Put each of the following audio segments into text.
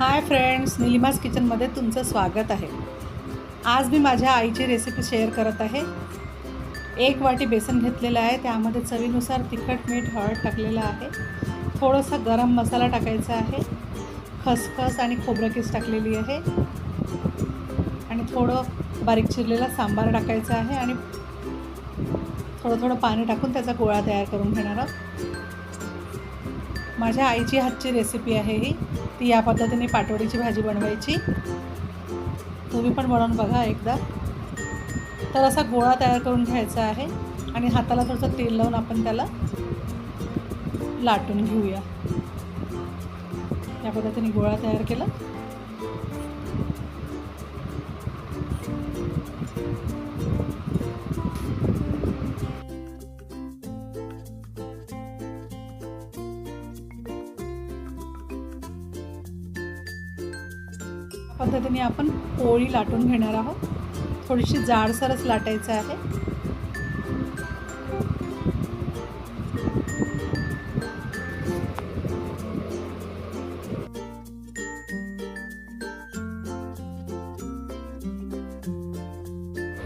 Hi friends निलिमाज किचनमध्ये तुमचं स्वागत आहे. आज मी माझ्या आईची रेसिपी शेअर करत आहे. एक वाटी बेसन घेतलेलं आहे त्यामध्ये चवीनुसार तिखट मीठ हळद टाकलेलं आहे. थोडासा गरम मसाला टाकायचा आहे. खसखस आणि खोबरकीस टाकलेली आहे. आणि थोडं बारीक चिरलेला सांबार टाकायचा आहे. आणि थोडं थोडं पाणी टाकून त्याचा गोळा तयार करून घेणार आहोत. माझ्या आईची हातची रेसिपी आहे ही. ती या पद्धतीने पाटवडीची भाजी बनवायची. तुम्ही पण बनवून बघा एकदा. तर असा गोळा तयार करून घ्यायचा आहे आणि हाताला थोडंसं तेल लावून आपण त्याला लाटून घेऊया. या पद्धतीने गोळा तयार केला. पद्धतीने आपण पोळी लाटून घेणार आहोत. थोडीशी जाडसरच लाटायचं आहे.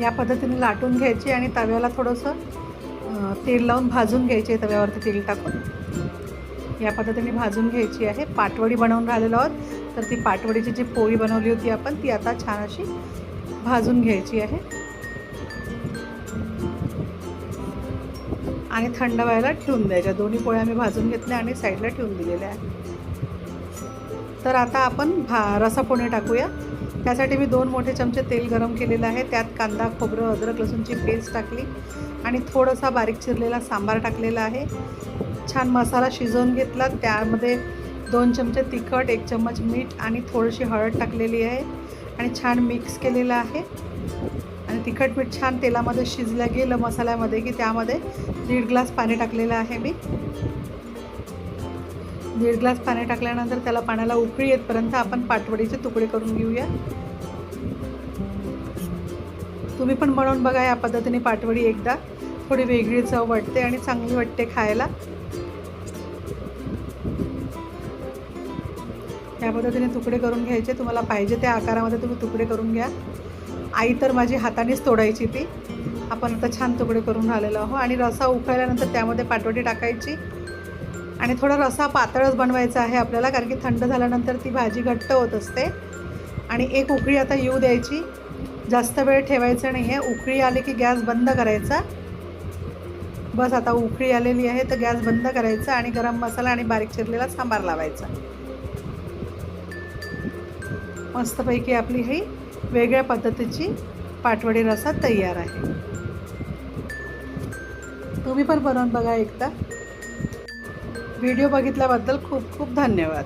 या पद्धतीने लाटून घ्यायची आणि तव्याला थोडंसं तेल लावून भाजून घ्यायचे तव्यावरती तेल टाकून. या पद्धतीने भाजून घ्यायची आहे. पाटवडी बनवून राहिलेलो आहोत. तर ती पाटवडीची जी पोळी बनवली होती आपण ती आता छान अशी भाजून घ्यायची आहे. आणि थंड व्हायला ठेवून द्यायच्या. दोन्ही पोळ्या मी भाजून घेतल्या आणि साईडला ठेवून दिलेल्या आहे तर आता आपण भा रसापोणे टाकूया. त्यासाठी मी दोन मोठे चमचे तेल गरम केलेलं आहे. त्यात कांदा खोबरं अद्रक लसूणची पेस्ट टाकली आणि थोडासा बारीक चिरलेला सांबार टाकलेला आहे. छान मसाला शिजवून घेतला. त्यामध्ये दोन चमचे तिखट एक चम्मच मीठ आणि थोडीशी हळद टाकलेली आहे आणि छान मिक्स केलेलं आहे. आणि तिखट मीठ छान तेलामध्ये शिजलं गेलं मसाल्यामध्ये की त्यामध्ये दीड ग्लास पाणी टाकलेलं आहे मी. दीड ग्लास पाणी टाकल्यानंतर त्याला पाण्याला उकळी येतपर्यंत आपण पाटवडीचे तुकडे करून घेऊया. तुम्ही पण बनवून बघा या पद्धतीने पाटवडी एकदा. थोडी वेगळी चव वाटते आणि चांगली वाटते खायला. त्या पद्धतीने तुकडे करून घ्यायचे. तुम्हाला पाहिजे त्या आकारामध्ये तुम्ही तुकडे करून घ्या. आई तर माझी हातानेच तोडायची ती. आपण आता छान तुकडे करून राहिलेलो आहो आणि रसा उकळल्यानंतर त्यामध्ये पाटवडी टाकायची. आणि थोडा रसा पातळच बनवायचा आहे आपल्याला कारण की थंड झाल्यानंतर ती भाजी घट्ट होत असते. आणि एक उकळी आता येऊ द्यायची. जास्त वेळ ठेवायचं नाही आहे उकळी आली की गॅस बंद करायचा. बस आता उकळी आलेली आहे तर गॅस बंद करायचा आणि गरम मसाला आणि बारीक चिरलेला सांबार लावायचा. मस्तपैकी आपली ही वेगळ्या पद्धतीची पाटवडी रसा तयार आहे. तुम्ही पण बनवून बघा एकदा. व्हिडिओ बघितल्याबद्दल खूप खूप धन्यवाद.